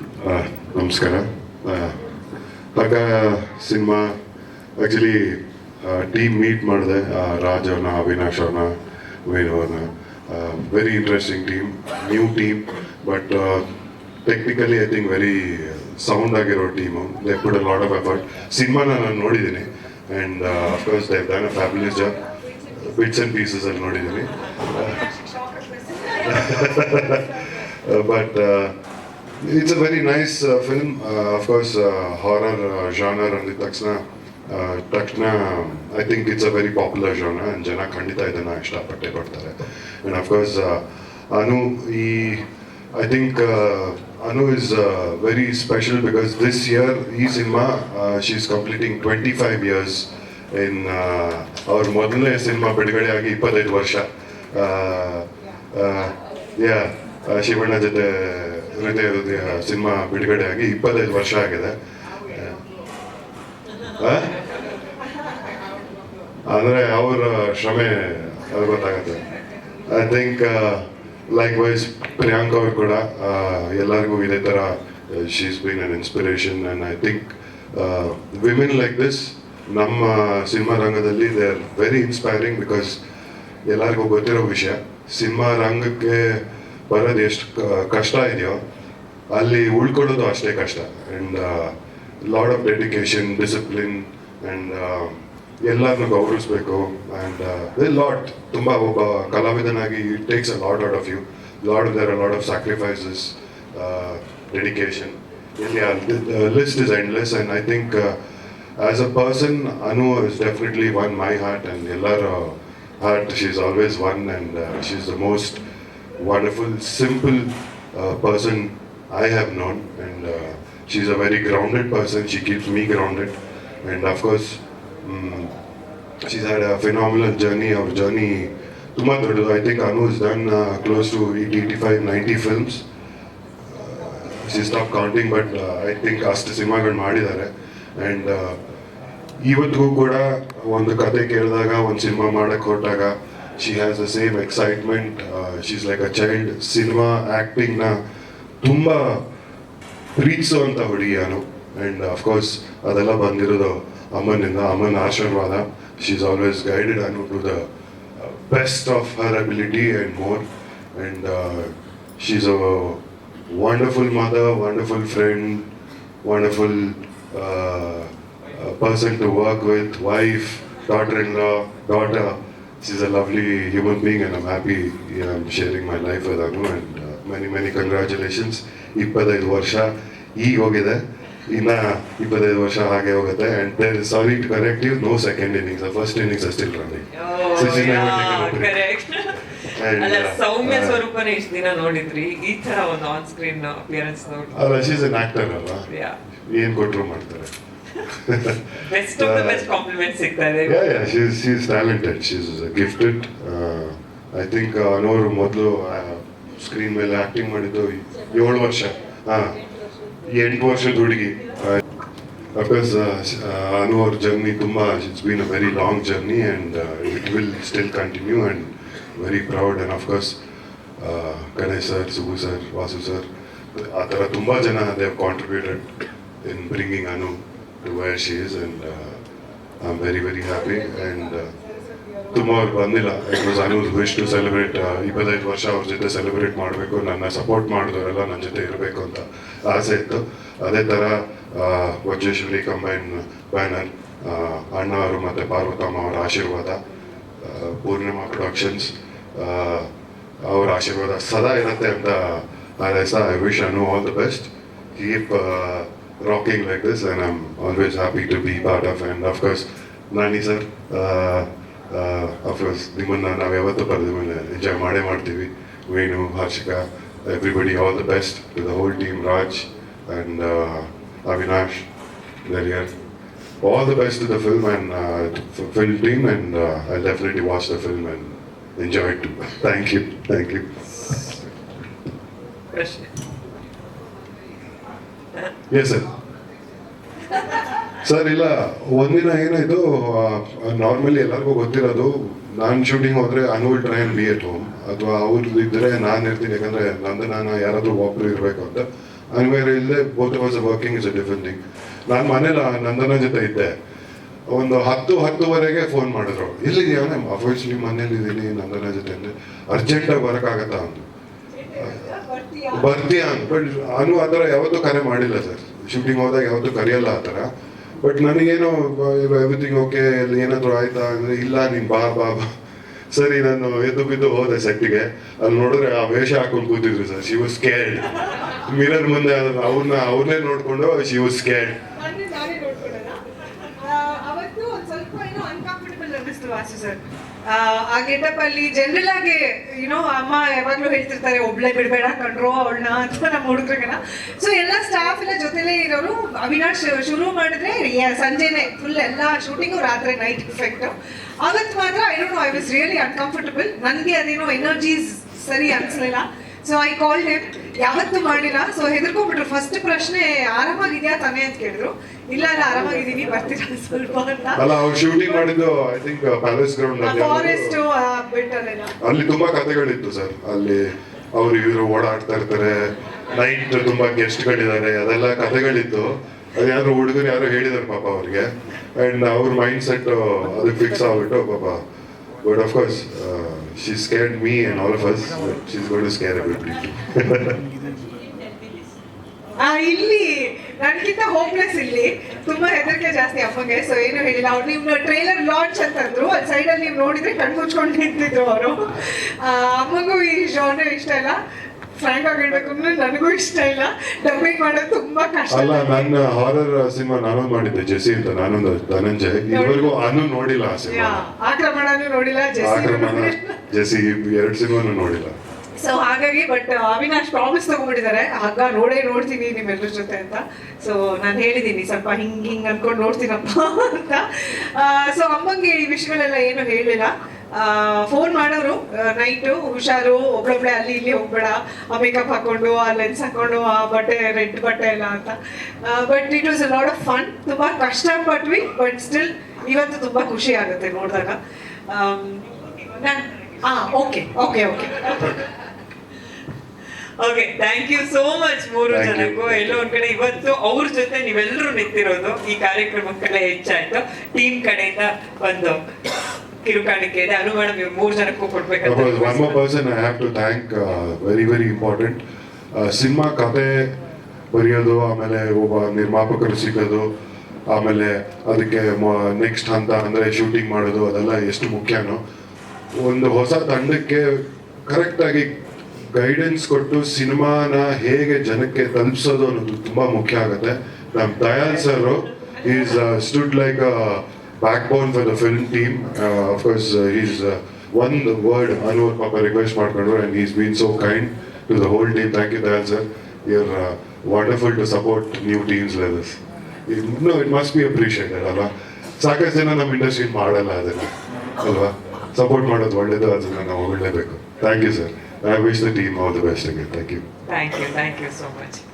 ನಮಸ್ಕಾರ. ಆಗ cinema. Actually team meet ಮಾಡಿದೆ. ರಾಜ್ ಅವನ ಅವಿನಾಶ್ ಅವ್ರನ್ನ ಅವನ. Very interesting team new team but technically I think very sound ಆಗಿರೋ team they put a lot of effort ಸಿನಿಮಾನ ನಾನು ನೋಡಿದ್ದೀನಿ. And of course they done a family job bits and ಪೀಸಸಲ್ಲಿ ನೋಡಿದ್ದೀನಿ. Uh, it's a very nice uh, film. Uh, of course, uh, horror uh, genre ಅಂದಿದ ತಕ್ಷಣ uh, ತಕ್ಷಣ I think it's a very popular genre and ಜನ ಖಂಡಿತ ಇದನ್ನು ಇಷ್ಟಪಟ್ಟೆ ಪಡ್ತಾರೆ and of course Anu ಈ I think Anu is very special because this year ಈ cinema she is completing twenty five years in ಅವ್ರ ಮೊದಲನೇ ಸಿನಿಮಾ ಬಿಡುಗಡೆ ಆಗಿ ಇಪ್ಪತ್ತೈದು ವರ್ಷ ಯಾ ಶಿವಣ್ಣ ಜೊತೆ ಹೃದಯ ಹೃದಯ ಸಿನಿಮಾ ಬಿಡುಗಡೆ ಆಗಿ ಇಪ್ಪತ್ತೈದು ವರ್ಷ ಆಗಿದೆ. ಅಂದರೆ ಅವರ ಶ್ರಮೆ ಅದು ಗೊತ್ತಾಗುತ್ತೆ. I think likewise Priyank ಅವ್ರು ಕೂಡ ಎಲ್ಲರಿಗೂ ಇದೇ ಥರ she's been an inspiration and I think women like this ನಮ್ಮ ಸಿನಿಮಾ ರಂಗದಲ್ಲಿ they are very inspiring because ಎಲ್ಲರಿಗೂ ಗೊತ್ತಿರೋ ವಿಷಯ. ಸಿನಿಮಾ ರಂಗಕ್ಕೆ ಬರೋದು ಎಷ್ಟು ಕಷ್ಟ ಇದೆಯೋ, ಅಲ್ಲಿ ಉಳ್ಕೊಳ್ಳೋದು ಅಷ್ಟೇ ಕಷ್ಟ. And lot of dedication discipline and ಎಲ್ಲರನ್ನು ಗೌರವಿಸ್ಬೇಕು. ಆ್ಯಂಡ್ ಲಾಟ್ ತುಂಬ ಒಬ್ಬ ಕಲಾವಿದನಾಗಿ it takes a lot out of you lot there a lot of sacrifices dedication list is endless and I think as a person Anu is definitely one my heart and ಎಲ್ಲರ heart she is always one and she is the most wonderful, simple uh, person I have known, and uh, she's a very grounded person. She keeps me grounded, and of course, um, she's had a phenomenal journey. Our journey, ತುಂಬಾ ದೊಡ್ಡದು I think Anu is done close to eighty eighty five ninety films she stop counting but I think ಅಷ್ಟು ಸಿನಿಮಾಗಳು ಮಾಡಿದ್ದಾರೆ and ಇವತ್ತಿಗೂ ಕೂಡ ಒಂದು ಕತೆ ಕೇಳಿದಾಗ ಒಂದು ಸಿನಿಮಾ ಮಾಡಕ್ಕೆ ಹೊರಟಾಗ she has the same excitement she's like a child cinema ಆ್ಯಕ್ಟಿಂಗ್ನ ತುಂಬ ಪ್ರೀತಿಸುವಂಥ ಹುಡುಗಿ ಅನು ಆ್ಯಂಡ್ ಅಫ್ಕೋರ್ಸ್ ಅದೆಲ್ಲ ಬಂದಿರೋದು ಅಮ್ಮನಿಂದ. ಅಮ್ಮನ ಆಶೀರ್ವಾದ. She is always guided Anu to the best of her ability and more and she is a wonderful mother wonderful friend wonderful person to work with wife daughter in law daughter. She's a lovely human being and I'm happy you know, I'm sharing my life with Anu and uh, many, many congratulations. ಇಪ್ಪತ್ತೈದು ವರ್ಷ ಈಗ ಹೋಗಿದೆ. ಇನ್ನ ಇಪ್ಪತ್ತೈದು ವರ್ಷ ಹಾಗೆ ಹೋಗುತ್ತೆ. And sorry to correct you know second innings first innings still running never taken a break. ಅಲ್ಲ uh, ಸೌಮ್ಯ uh, ಇಷ್ಟು ದಿನ ನೋಡಿದ್ರಿ? ಈ ತರ ಒಂದು ಆನ್ ಸ್ಕ್ರೀನ್ ಅಪಿಯರೆನ್ಸ್ ನೋಡಿ ಅಲ್ಲ ಶೀಸ್ ಆನ್ ಆಕ್ಟರ್ ಅಲ್ವಾ? ಏನ್ ಕೊಟ್ರು ಮಾಡ್ತಾರೆ? Best of the best compliment ಸಿಗ್ತಾ ಇದೆ Yeah, yeah, she's she's talented. She's uh, gifted. Uh, I think ಅನೋರು ಮೊದಲು ಸ್ಕ್ರೀನ್ ಮೇಲೆ ಆಕ್ಟಿಂಗ್ ಮಾಡಿದ್ದು ಏಳು ವರ್ಷ ಹಾಂ ಎಂಟು ವರ್ಷದ ಹುಡುಗಿ ಅಫ್ಕೋರ್ಸ್ ಅನು ಅವ್ರ ಜರ್ನಿ ತುಂಬ it's been a very long journey and it will still continue and very proud and of course Ganesh sir Subbu sir Vasu sir ಆ ಥರ ತುಂಬ ಜನ have contributed in bringing Anu to where she is and I am very very happy and ತುಂಬ ಅವ್ರು ಬಂದಿಲ್ಲ it was Anu's wish to celebrate ಇಪ್ಪತ್ತೈದು ವರ್ಷ ಅವ್ರ ಜೊತೆ ಸೆಲೆಬ್ರೇಟ್ ಮಾಡಬೇಕು, ನನ್ನ ಸಪೋರ್ಟ್ ಮಾಡಿದವರೆಲ್ಲ ನನ್ನ ಜೊತೆ ಇರಬೇಕು ಅಂತ ಆಸೆ ಇತ್ತು. ಅದೇ ಥರ ವಜ್ರೇಶ್ವರಿ ಕಂಬೈನ್ ಬ್ಯಾನರ್ ಅಣ್ಣ ಅವರು ಮತ್ತು ಪಾರ್ವತಮ್ಮ ಅವರ ಆಶೀರ್ವಾದ ಪೂರ್ಣಿಮಾ ಪ್ರೊಡಕ್ಷನ್ಸ್ ಅವ್ರ ಆಶೀರ್ವಾದ ಸದಾ ಇರುತ್ತೆ ಅಂತ I wish Anu all the best keep Rocking like this and I am always happy to be part of and of course Nani sir of course ನಿಮ್ಮನ್ನು ನಾವು ಯಾವತ್ತೂ ಪಡೆದ ಮೇಲೆ ಎಂಜಾಯ್ ಮಾಡೇ ಮಾಡ್ತೀವಿ Venu Harshika everybody all the best to the whole team Raj and Avinash ದರಿಯರ್ all the best to the film and uh, to film team and uh, I'll definitely watch the film and enjoy it too. Thank you. Thank you. ಪ್ರಶ್ನೆ sir sir ಇಲ್ಲ, ಒಂದಿನ ಏನಾಯ್ತು normally ಎಲ್ಲರಿಗೂ ಗೊತ್ತಿರೋದು, ನಾನು shooting ಹೋದ್ರೆ Anu'll try be at home ಅಥವಾ ಅವ್ರದ್ದು ಇದ್ರೆ ನಾನು ಇರ್ತೀನಿ, ಯಾಕಂದ್ರೆ ನಂದು ನಾನು ಯಾರಾದರೂ ಒಬ್ರು ಇರಬೇಕು ಅಂತ. ಅನಿವಾರ್ಯ ಇಲ್ಲದೆ both was working is a different thing ನಾನು ಮನೇಲಿ ನಂದನ ಜೊತೆ ಇದ್ದೆ. ಒಂದು ಹತ್ತು, ಹತ್ತುವರೆಗೆ ಫೋನ್ ಮಾಡಿದ್ರು. ಎಲ್ಲಿದೆಯಾ ಅಫಿಷಿಯಲಿ ಮನೇಲಿ ಇದ್ದೀನಿ ನಂದನ ಜೊತೆ ಅಂದರೆ ಅರ್ಜೆಂಟಾಗಿ ಬರೋಕ್ಕಾಗತ್ತಾ ಅಂದು ಬರ್ತೀಯಾ ಬಟ್ ಅನು ಆ ಥರ ಯಾವತ್ತೂ ಕರೆ ಮಾಡಿಲ್ಲ ಸರ್. ಶಿಫ್ಟಿಂಗ್ ಹೋದಾಗ ಯಾವತ್ತೂ ಕರೆಯಲ್ಲ ಆ ಥರ. ಬಟ್ ನನಗೇನು ಎವ್ರಿಥಿಂಗ್ ಓಕೆ ಅಲ್ಲಿ ಏನಾದರೂ ಆಯ್ತಾ ಅಂದರೆ, ಇಲ್ಲ, ನೀನು ಬಾ ಬಾ ಬಾ. ಸರಿ, ನಾನು ಎದ್ದು ಬಿದ್ದು ಹೋದೆ ಸೆಟ್ಗೆ ಅಲ್ಲಿ ನೋಡಿದ್ರೆ ಆ ವೇಷ ಹಾಕೊಂಡು ಕೂತಿದ್ರು ಸರ್. ಶಿ ವಾಸ್ ಮಿರರ್ ಮುಂದೆ ಅವ್ರನ್ನ ಅವ್ರನ್ನೇ ನೋಡಿಕೊಂಡು ಶಿ ವಾಸ್ ಏನೋ ಅನ್ನಿಸ್ತು ವಾಸು ಸರ್. ಆ ಗೆಟಪ್ ಅಲ್ಲಿ ಜನರಲ್ ಆಗಿ ಯುನೋ ಅಮ್ಮ ಯಾವಾಗ್ಲೂ ಹೇಳ್ತಿರ್ತಾರೆ, ಒಬ್ಳೆ ಬಿಡ್ಬೇಡ ಕಂಡ್ರೋ ಅವಳನ್ನ, ಅಂತ ನಮ್ಮ ಹುಡುಗರಿಗೆಲ್ಲ. ಸೊ ಎಲ್ಲ ಸ್ಟಾಫ್ ಎಲ್ಲ ಜೊತೆಲೇ ಇರೋರು, ಅವಿನಾಶ್ ಶುರು ಮಾಡಿದ್ರೆ ಸಂಜೆನೆ ಫುಲ್ ಎಲ್ಲ ಶೂಟಿಂಗು ರಾತ್ರಿ ನೈಟ್ ಇಫೆಕ್ಟ್ ಅವತ್ತು ಮಾತ್ರ I don't know I was really uncomfortable ನನಗೆ ಅದೇನೋ ಎನರ್ಜೀಸ್ ಸರಿ ಅನ್ಸ್ಲಿಲ್ಲ. ಸೊ ಐ ಕಾಲ್ ಹಿಮ್ ಯಾವತ್ತೂ ಮಾಡಿಲ್ಲ. ಸೊ ಹೆದರ್ಕೊಂಡ್ಬಿಟ್ರು. ಫಸ್ಟ್ ಪ್ರಶ್ನೆ, ಆರಾಮಾಗಿದೆಯಾ? ತಾನೇ ಅಂತ ಕೇಳಿದ್ರು. ಇಲ್ಲ ಇಲ್ಲ ಆರಾಮಾಗಿದ್ದೀನಿ. ಬರ್ತೀರಾ ಸ್ವಲ್ಪ ಅಂತ? ಅಲ್ಲ ಅವ್ರು ಶೂಟಿಂಗ್ ಮಾಡಿದ್ದು ಐ ಥಿಂಕ್ ಪ್ಯಾಲೇಸ್ ಗ್ರೌಂಡ್ ಅಲ್ಲಿ ಫಾರೆಸ್ಟ್ ಬಿಟ್ಟಲ್ಲೆಲ್ಲ ಅಲ್ಲಿ ತುಂಬಾ ಕಥೆಗಳಿತ್ತು ಸರ್. ಅಲ್ಲಿ ಅವರು ಇವರು ಓಡಾಡ್ತಾ ಇರ್ತಾರೆ. ನೈಟ್ ತುಂಬಾ ಗೆಸ್ಟ್ಗಳಿದ್ದಾರೆ ಅದೆಲ್ಲ ಕಥೆಗಳಿತ್ತು ಅದು ಯಾರು ಹುಡುಗರು ಯಾರು ಹೇಳಿದಾರೆ ಪಾಪ ಅವ್ರಿಗೆ. ಅಂಡ್ ಅವ್ರ ಮೈಂಡ್ ಸೆಟ್ ಅದು ಫಿಕ್ಸ್ ಆಗ್ಬಿಟ್ಟು ಪಾಪ. But of course she scared me and all of us is got to scare everybody ಆ ಇಲ್ಲಿ ನನಗಿಂತ ಹೋಪ್ಲೆಸ್ ಇಲ್ಲಿ. ತುಂಬಾ ಹೆದರಿಕೆ ಜಾಸ್ತಿ ಅಮ್ಮಂಗೆ ಸೊ ಏನು ಹೇಳಿಲ್ಲ. ಅವ್ರು ನಿಮ್ಮ ಟ್ರೈಲರ್ ಲಾಂಚ್ ಅಂತಂದ್ರು ಅಲ್ಲಿ ಸೈಡಲ್ಲಿ ನೀವು ನೋಡಿದ್ರೆ ಕಣ್ಣು ಮುಚ್ಕೊಂಡು ನಿಂತಿದ್ರು ಅವರು. ಅಮ್ಮಗೂ ಈ ಜಾನ್ರೆ ಇಷ್ಟ ಇಲ್ಲ. ಫ್ರಾಂಕ್ ಆಗಿ ಹೇಳ್ಬೇಕು ನನಗೂ ಇಷ್ಟ ಇಲ್ಲ. ಡಬ್ಬಿಂಗ್ ಮಾಡೋದು ತುಂಬಾ ಕಷ್ಟ. ಅಲ್ಲ ನನ್ನ ಹಾರರ್ ಸಿನಿಮಾ ನಾನು ಮಾಡಿದ್ದೆ. ಜೆಸಿ ಅಂತ. ನಾನೊಂದು ಧನಂಜಯ್. ಇದುವರೆಗೂ ಅನು ನೋಡಿಲ್ಲ ಆ ಸಿನಿಮಾ ಆಕ್ರಮಣನೂ ನೋಡಿಲ್ಲ ಜೆಸಿ ಜೆಸಿ ಎರಡು ಸಿನಿಮಾನು ನೋಡಿಲ್ಲ. ಸೊ ಹಾಗಾಗಿ ಬಟ್ ಅವಿನಾಶ್ ಪ್ರಾಮಿಸ್ ತಗೊಂಡ್ಬಿಟ್ಟಿದ್ದಾರೆ. ಆಗ ನೋಡೇ ನೋಡ್ತೀನಿ ನಿಮ್ಮೆಲ್ಲರ ಜೊತೆ ಅಂತ. ಸೊ ನಾನು ಹೇಳಿದ್ದೀನಿ ಸ್ವಲ್ಪ ಹಿಂಗ್ ಹಿಂಗ್ ಅನ್ಕೊಂಡು ನೋಡ್ತೀನಪ್ಪ ಅಂತ. ಸೊ ಅಮ್ಮಂಗೆ ಈ ವಿಷಯಗಳೆಲ್ಲ ಏನು ಹೇಳಿಲ್ಲ. ಫೋನ್ ಮಾಡೋರು ನೈಟು ಹುಷಾರು, ಒಬ್ಳೊಬ್ಳೆ ಅಲ್ಲಿ ಇಲ್ಲಿ ಹೋಗ್ಬೇಡ. ಆ ಮೇಕಪ್ ಹಾಕೊಂಡು, ಆ ಲೆನ್ಸ್ ಹಾಕೊಂಡು, ಆ ಬಟ್ಟೆ ರೆಡ್ ಬಟ್ಟೆ ಎಲ್ಲ ಅಂತ. But it was a lot of fun ತುಂಬ ಕಷ್ಟಪಟ್ವಿ ಬಟ್ ಸ್ಟಿಲ್ ಇವತ್ತು ತುಂಬ ಖುಷಿ ಆಗುತ್ತೆ ನೋಡಿದಾಗ. ನಾನು ಹಾಂ okay okay okay okay thank you so much ಮೂರು. ಜನಕ್ಕೂ. ಎಲ್ಲೋ ಒಂದ್ ಕಡೆ ಇವತ್ತು ಅವ್ರ ಜೊತೆ ನೀವೆಲ್ಲರೂ ನಿಂತಿರೋದು ಈ ಕಾರ್ಯಕ್ರಮದ ಕಡೆ ಹೆಚ್ಚಾಯ್ತು. ಟೀಮ್ ಕಡೆಯಿಂದ ಒಂದು ಕಿರುಕಾಣಿಕೆ ಇದೆ. ಅನು ಮೇಡಮ್ ಜನಕ್ಕೆ ಮೂರು ಜನಕ್ಕೂ ಕೊಡ್ಬೇಕಂತ one more person I have to thank very very important cinema ಕತೆ ಬರೆಯೋದು ಆಮೇಲೆ ಒಬ್ಬ ನಿರ್ಮಾಪಕರು ಸಿಗೋದು ಆಮೇಲೆ ಅದಕ್ಕೆ ನೆಕ್ಸ್ಟ್ ಹಂತ ಅಂದರೆ ಶೂಟಿಂಗ್ ಮಾಡೋದು ಅದೆಲ್ಲ ಎಷ್ಟು ಮುಖ್ಯನೋ. ಒಂದು ಹೊಸ ತಂಡಕ್ಕೆ ಕರೆಕ್ಟಾಗಿ ಗೈಡೆನ್ಸ್ ಕೊಟ್ಟು ಸಿನಿಮಾನ ಹೇಗೆ ಜನಕ್ಕೆ ತಲುಪಿಸೋದು ಅನ್ನೋದು ತುಂಬ ಮುಖ್ಯ ಆಗುತ್ತೆ. ನಮ್ಮ Dayal sir is stood like backbone for the film team of course is one word Anwar ಪಾಪ ರಿಕ್ವೆಸ್ಟ್ ಮಾಡ್ಕೊಂಡ್ರು and is been so kind to the whole team thank you Dayal sir you're wonderful to support new teams like this no it must be appreciated ಅಲ್ವಾ? ಸಾಕಷ್ಟು ಜನ ನಮ್ಮ industry ಮಾಡಲ್ಲ ಅದನ್ನ, ಅಲ್ವಾ? Support ಮಾಡೋದು ಒಳ್ಳೇದು, ಅದನ್ನ ನಾವು ಒಳ್ಳೇಬೇಕು thank you sir I wish the team all the best again. Thank you. Thank you. Thank you so much.